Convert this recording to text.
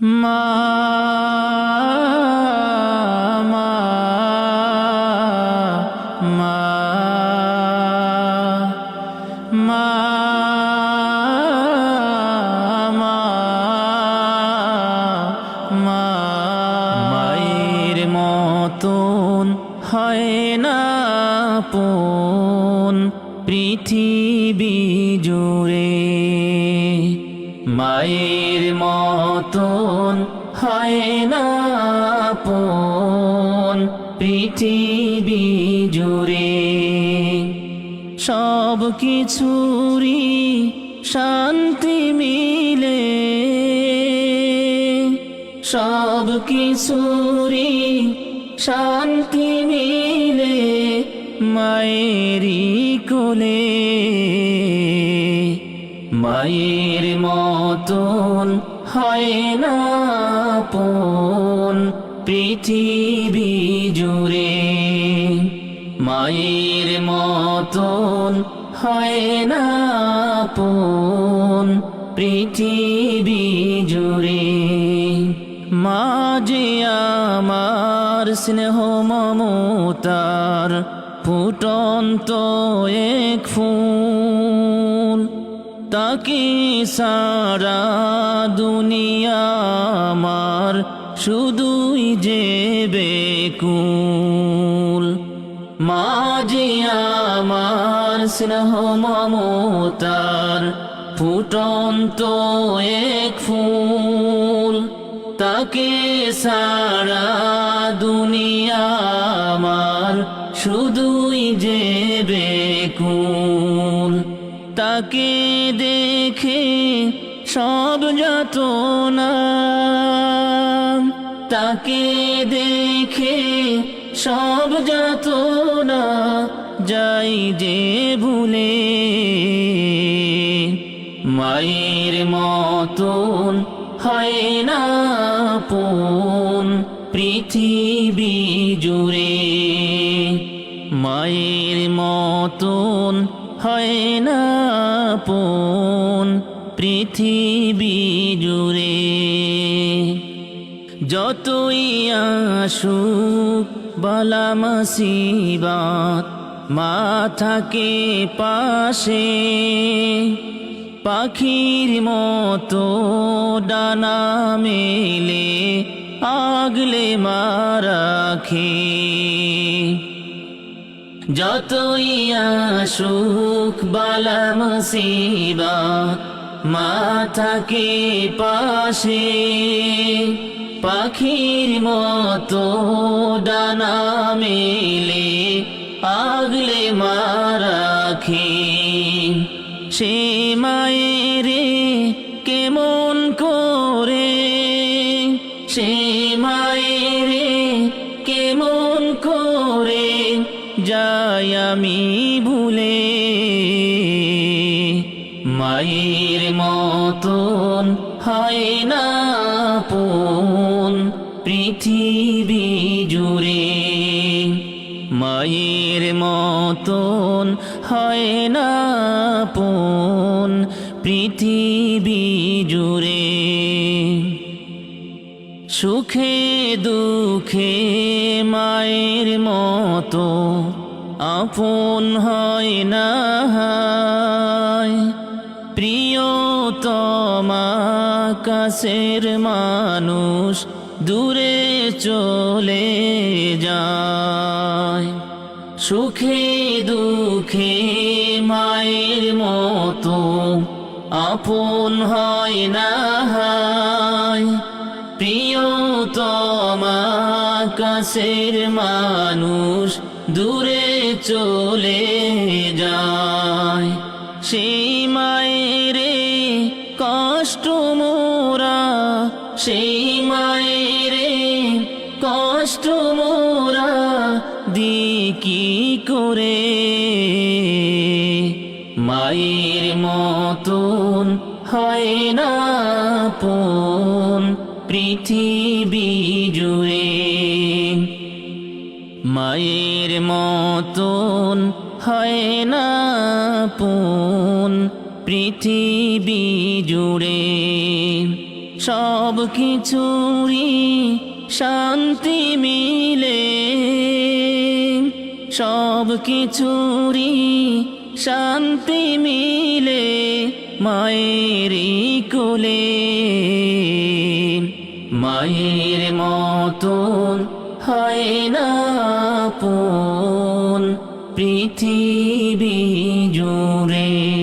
মা মা মা মায়ের মতন হয় না পন পৃথিবী জুড়ে। মায়ের মতন হয় না পন পৃথিবী জুড়ে সব কিছুরই শান্তি মিলে। সব কিছুরই শান্তি মিলে মায়েরই কোলে। মায়ের মতন হয় না পৃথিবী জুড়ে মায়ের মতন হয় না পৃথিবী জুড়ে মা আমার স্নেহ মমতার ফুটন্ত এক ফুল। তাকে সারা দুনিয়া আমার, শুধুই যে বেকুল। মা যে আমার স্নেহ মমতার, ফুটন্ত এক ফুল। তাকে সারা দুনিয়া আমার, শুধুই যে বেকুল। তাকে দেখে সব যত না। তাকে দেখে সব যত না, যাই যে ভুলে। মায়ের মতন হয় না পন পৃথিবী জুড়ে। মায়ের মতন হয় না পৃথিবী জুড়ে। যতই আসুক বালা মাসিবাত মা থাকে পাশে পাখির মতো ডানা মেলে আগলে মারাখে যতই আসুক বালা মুসিবা মা থাকে পাশে পাখির মতো ডানা মেলে আগলে মারাখে সে মায়েরে কেমন করে, সে মায়ের মতন হয় না পন পৃথিবী জুড়ে। মায়ের মতন হয় না পন পৃথিবী জুড়ে। সুখে দুঃখে মায়ের মতো আপন হয় না কাছের মানুষ দূরে চলে যায় সুখে দুঃখে মায়ের মতো আপন হয় না। প্রিয়তমা কাছের মানুষ দূরে চলে যায় সেই মায়েরে কষ্ট সেই মায়েরে কষ্ট মোরা দি কি করে। মায়ের মতন হয় না পন পৃথিবী জুড়ে। মায়ের মতন হয় না পন পৃথিবী জুড়ে। সব কিছুরই শান্তি মিলে। সব কিছুরই শান্তি মিলে মায়েরই কোলে। মায়ের মতন হয় না পৃথিবী জুড়ে।